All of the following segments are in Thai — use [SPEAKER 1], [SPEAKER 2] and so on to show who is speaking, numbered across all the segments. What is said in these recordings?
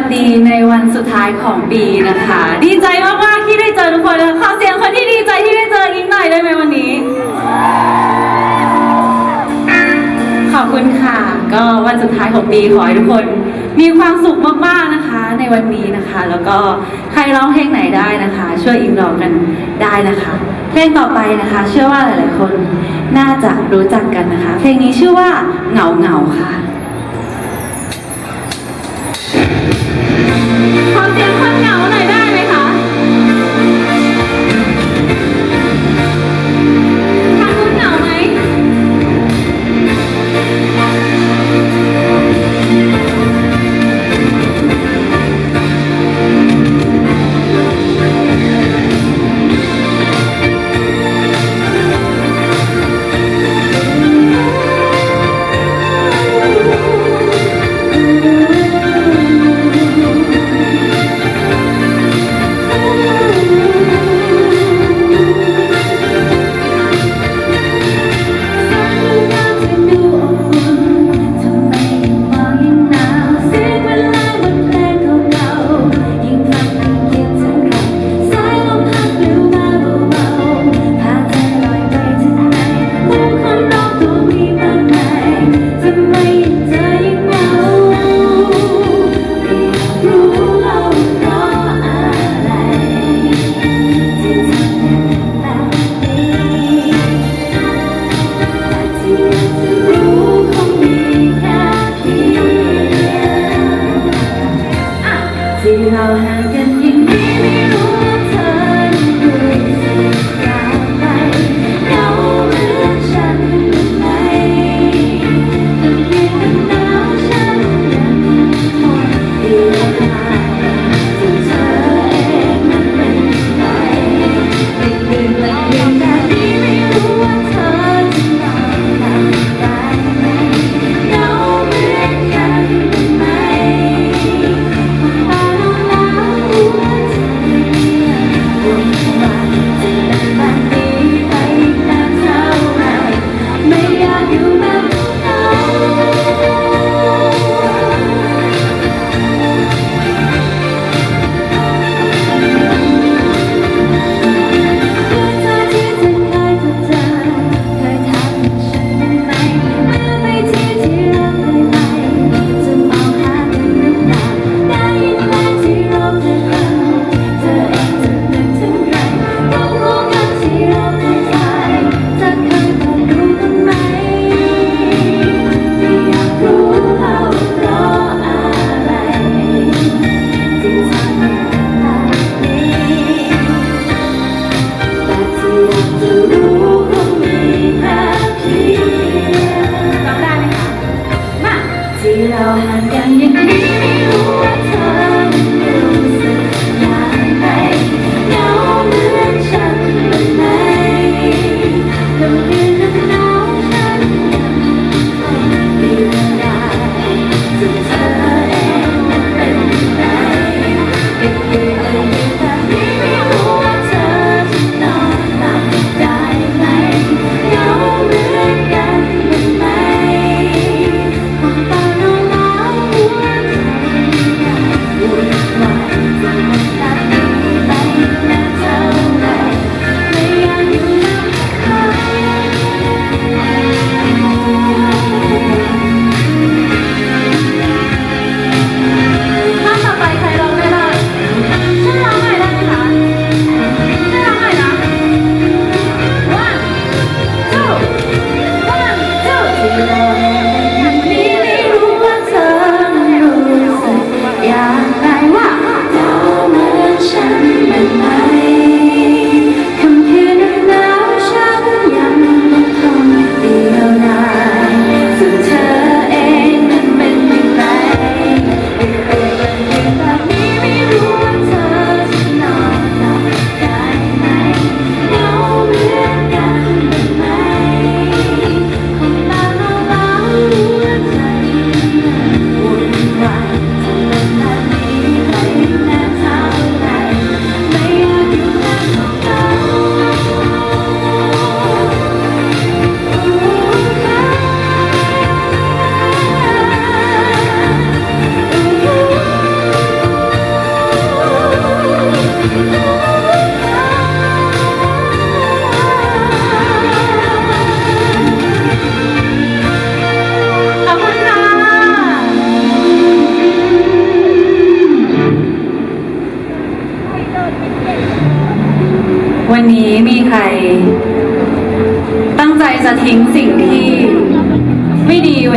[SPEAKER 1] วัสดีในวันสุดท้ายของปีนะคะ ดีใจมากๆที่ได้เจอทุกคนขอเสียงคนที่ดีใจที่ได้เจออิงหน่อยได้ไหมวันนี้ ขอบคุณค่ะ ก็วันสุดท้ายของปีขอให้ทุกคน มีความสุขมากๆนะคะ ในวันนี้นะคะ แล้วก็ใครร้องเพลงไหนได้นะคะ ช่วยอิงร้องกันได้นะคะเพลงต่อไปนะคะ เชื่อว่าหลายๆคน น่าจะรู้จักกันนะคะ เพลงนี้ชื่อว่าเหงาเหงาๆค่ะ สีย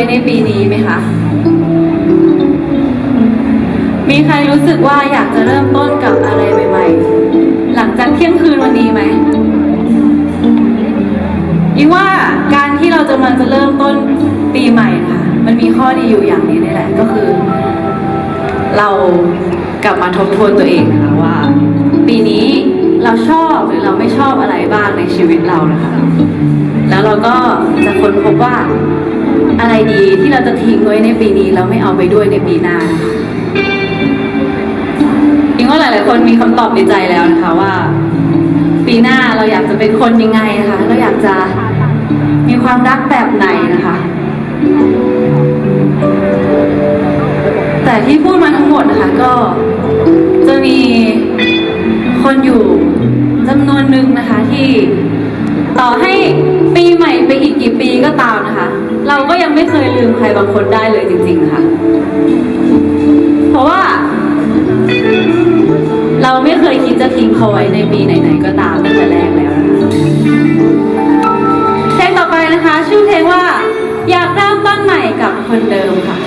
[SPEAKER 1] ว้ในปีนี้ไหมคะ มีใครรู้สึกว่าอยากจะเริ่มต้นกับอะไรใหม่ๆ หลังจากเที่ยงคืนวันนี้ไหมยิ่งว่าการที่เราจะมันจะเริ่มต้นปีใหม่นะคะมันมีข้อดีอยู่อย่างนี้นี่แหละก็คือ เรากลับมาทบทวนตัวเองนะคะว่า ปีนี้เราชอบหรือเราไม่ชอบอะไรบ้างในชีวิตเรานะคะ แล้วเราก็จะค้นพบว่า อะไรดีที่เราจะทิ้งไว้ในปีนี้แล้วไม่เอาไปด้วยในปีหน้านะคะยิงว่าหลาย ๆ คนมีคำตอบในใจแล้วนะคะว่า ปีหน้าเราอยากจะเป็นคนยังไงนะคะเราอยากจะมีความรักแบบไหนนะคะ แต่ที่พูดมาทั้งหมดนะคะก็จะมีคนอยู่จำนวนหนึ่งนะคะที่ต่อให้ปีใหม่ไปอีกกี่ปีก็ตามนะคะ เราก็ยังไม่เคยลืมใครบางคนได้เลยจริง ๆ ค่ะ เพราะว่า เราไม่เคยคิดจะทิ้งเขาไว้ในปีไหน ๆ ก็ตามตั้งแต่แรกแล้วนะคะเพลงต่อไปนะคะ ชื่อเพลงว่า อยากเริ่มต้นใหม่กับคนเดิมค่ะ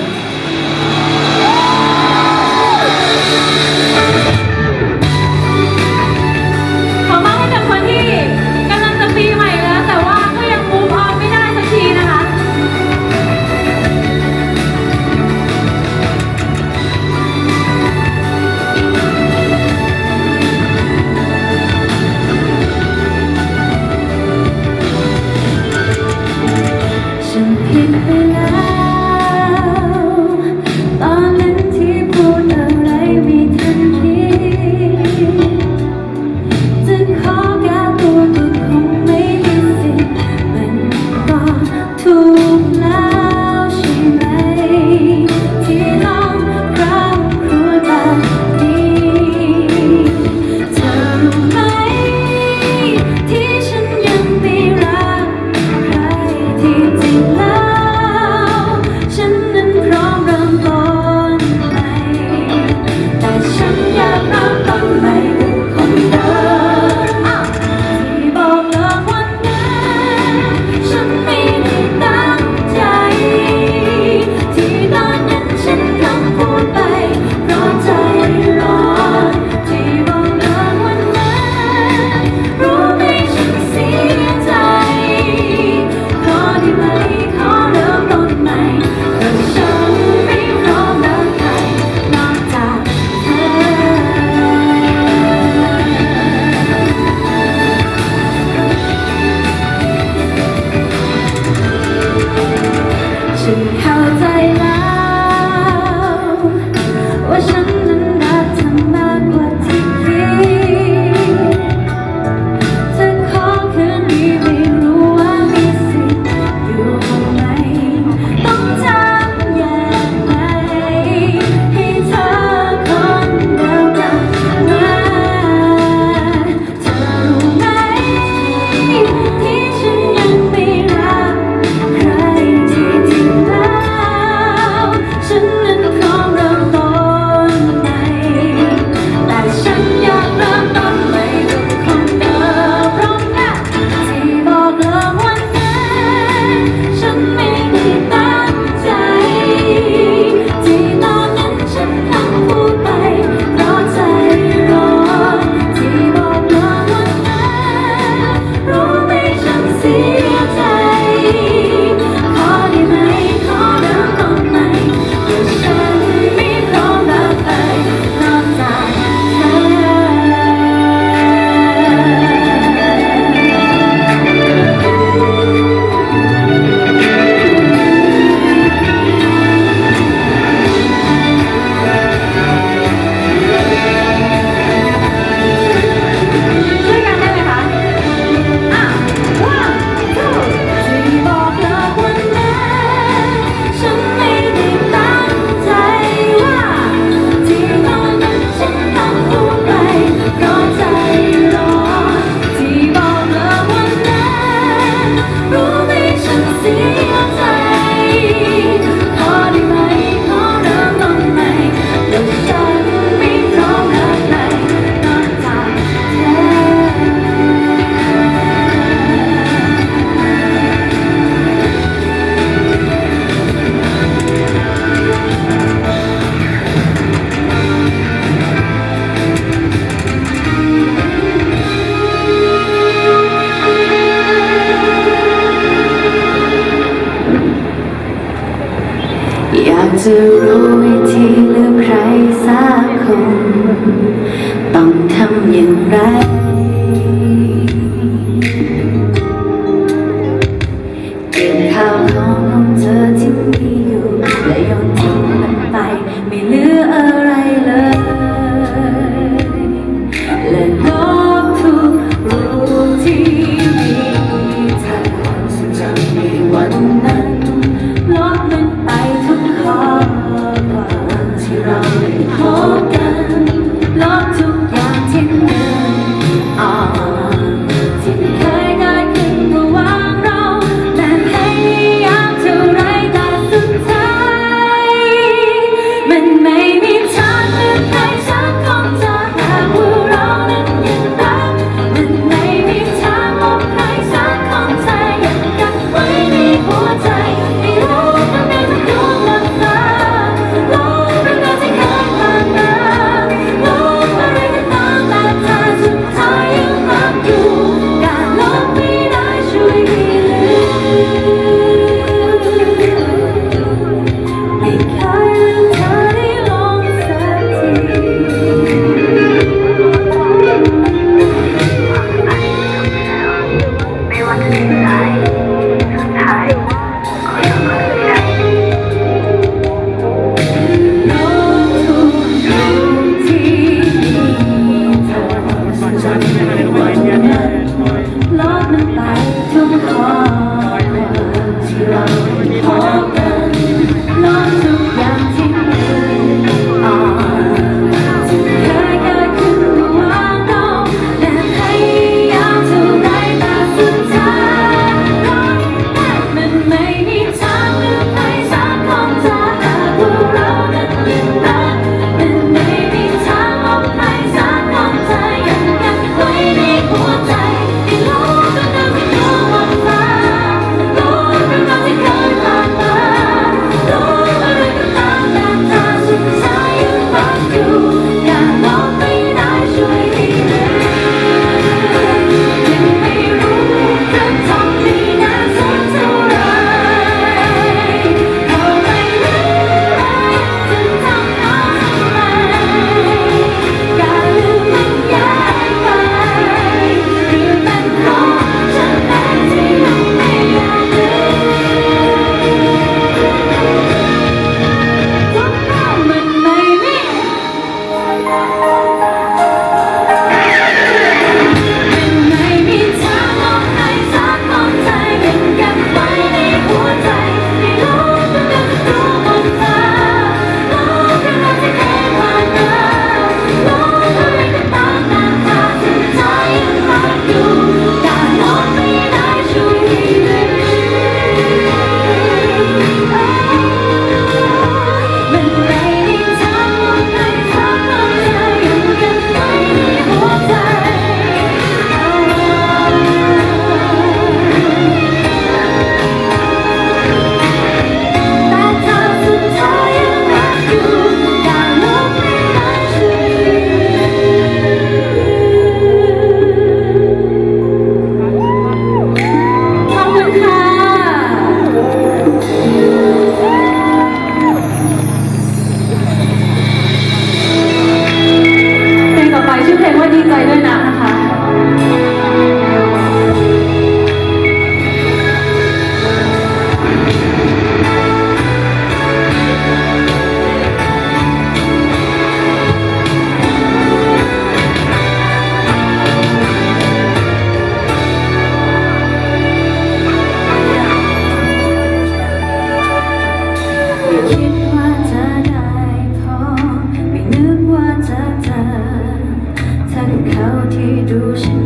[SPEAKER 1] ไม่นึ